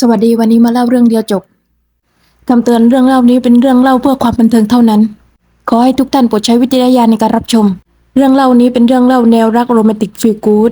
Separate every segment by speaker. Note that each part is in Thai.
Speaker 1: สวัสดีวันนี้มาเล่าเรื่องเดียวจบคำเตือนเรื่องเล่านี้เป็นเรื่องเล่าเพื่อความบันเทิงเท่านั้น ขอให้ทุกท่านโปรดใช้วิจารณญาณในการรับชม เรื่องเล่านี้เป็นเรื่องเล่าแนวรักโรแมนติกฟีลกู๊ด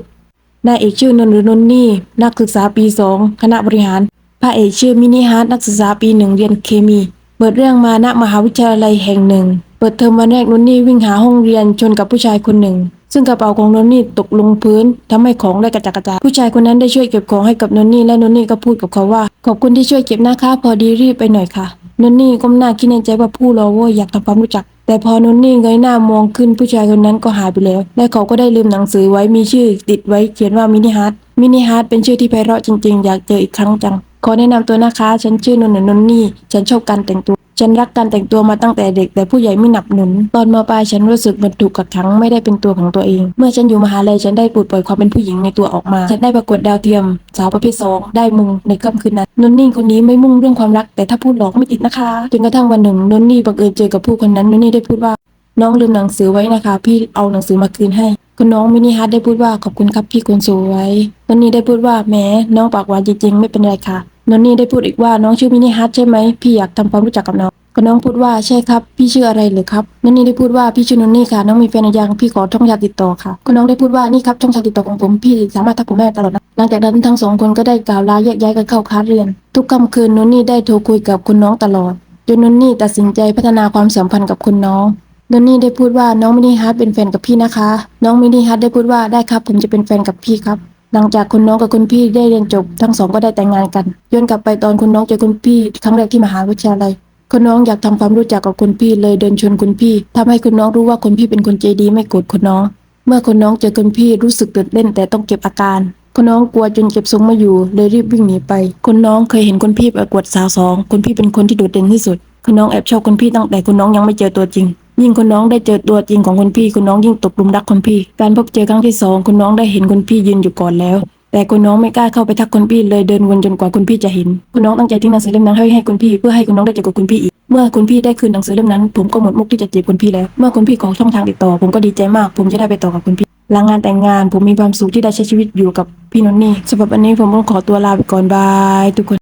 Speaker 1: นายเอกชื่อนนหรือนนนี่ นักศึกษาปีสองคณะบริหารพระเอกชื่อมินิฮาร์ดนักศึกษาปีหนึ่งเรียนเคมี เปิดเรื่องมาณมหาวิทยาลัยแห่งหนึ่ง เปิดเทอมวันแรกนนนี่วิ่งหาห้องเรียนชนกับผู้ชายคนหนึ่ง ซึ่งกระเป๋าของนนนี่ตกลงพื้นทำให้ของได้กระจัดกระจายผู้ชายคนนั้นได้ช่วยเก็บของให้กับนนนี่และนนนี่ก็พูดกับเขาว่า ขอบคุณที่ช่วยเก็บนะคะพอดีรีบไปหน่อยค่ะนนนี่ก้มหน้าคิดในใจว่าผู้รอโว้ยอยากทำความรู้จัก แต่พอนนนี่เงยหน้ามองขึ้นผู้ชายคนนั้นก็หายไปแล้ว และเขาก็ได้ลืมหนังสือไว้มีชื่อติดไว้เขียนว่ามินิฮาร์ดมินิฮาร์ดเป็นชื่อที่ไพเราะจริงๆ อยากเจออีกครั้งจังขอแนะนำตัวนะคะ ฉันชื่อนนนนนี่ ฉันชอบการแต่งตัว ฉันรักการแต่งตัวมาตั้งแต่เด็กแต่ผู้ใหญ่ไม่หนับหนุน ตอนมาปลายฉันรู้สึกเหมันถูกกักขังไม่ได้เป็นตัวของตัวเอง เมื่อฉันอยู่มหาลัยฉันได้ปลดปล่อยความเป็นผู้หญิงในตัวออกมา ฉันได้ประกวดดาวเทียม สาวประเภทสองได้มงในค่ำคืนนั้นนนนี่คนนี้ไม่มุ่งเรื่องความรัก แต่ถ้าพูดหลอกไม่ติดนะคะจนกระทั่งวันหนึ่งนนนี่บังเอิญเจอกับผู้คนนั้นนนนี่ได้พูดว่า น้องลืมหนังสือไว้นะคะ พี่เอาหนังสือมาคืนให้คุณน้องมินิฮาร์ดได้พูดว่าขอบคุณครับพี่คนสวยนนนี่ได้พูดว่าแหมน้องปากหวานจริงๆไม่เป็นไรค่ะ นนนี่ได้พูดอีกว่าน้องชื่อมินิฮาร์ดใช่ไหมพี่อยากทำความรู้จักกับน้องก็น้องพูดว่าใช่ครับ พี่ชื่ออะไรเหรือครับนนนี่ได้พูดว่าพี่ชื่อนนนี่ค่ะ น้องมีแฟนอยังพี่ขอช่องทางติดต่อค่ะก็น้องได้พูดว่านี่ครับช่องทางติดต่อของผมพี่สามารถทักผมได้ตลอดนะหลังจากนั้นทั้งสองคนก็ได้กล่าวลาแยกย้ายกันเข้าคลาสเรียน ทุกค่ำคืนนนนี่ได้โทรคุยกับคุณน้องตลอดจนนนนี่ตัดสินใจพัฒนาความสัมพันธ์กับคุณน้องนนนี่ได้พูดว่าน้องมินิฮาร์ดเป็นแฟนกับพี่นะคะ น้องมินิฮาร์ดได้พูดว่าได้ครับผมจะเป็นแฟนกับพี่ครับ หลังจากคุณน้องกับคุณพี่ได้เรียนจบ ทั้งสองก็ได้แต่งงานกันย้อนกลับไปตอนคุณน้องเจอคุณพี่ ครั้งแรกที่มหาวิทยาลัยคุณน้องอยากทำความรู้จักกับคุณพี่เลยเดินชวนคุณพี่ทำให้คุณน้องรู้ว่าคุณพี่เป็นคนใจดีไม่โกรธคุณน้อง เมื่อคุณน้องเจอคุณพี่รู้สึกตื่นเต้นแต่ต้องเก็บอาการคุณน้องกลัวจนเก็บทรงไม่อยู่ เลยรีบวิ่งหนีไปคุณน้องเคยเห็นคุณพี่ประกวดสาวสองคุณพี่เป็นคนที่โดดเด่นที่สุดคุณน้องแอบชอบคุณพี่ตั้งแต่คุณน้องยังไม่เจอตัวจริง ยิ่งคุณน้องได้เจอตัวจริงของคุณพี่คุณน้องยิ่งตกหลุมรักคุณพี่ การพบเจอครั้งที่สองคุณน้องได้เห็นคุณพี่ยืนอยู่ก่อนแล้ว แต่คุณน้องไม่กล้าเข้าไปทักคุณพี่เลยเดินวนจนกว่าคุณพี่จะเห็น คุณน้องตั้งใจทิ้งหนังสือเล่มนั้นให้ให้คุณพี่เพื่อให้คุณน้องได้เจอกับคุณพี่อีกเมื่อคุณพี่ได้คืนหนังสือเล่มนั้น ผมก็หมดมุกที่จะจีบคุณพี่แล้วเมื่อคุณพี่ขอช่องทางติดต่อ ผมก็ดีใจมาก ผมจะได้ไปต่อกับคุณพี่หลังงานแต่งงานผมมีความสุขที่ได้ใช้ชีวิตอยู่กับพี่นนท์นี่สำหรับวันนี้ผมต้องขอตัวลาไปก่อนบายทุกคน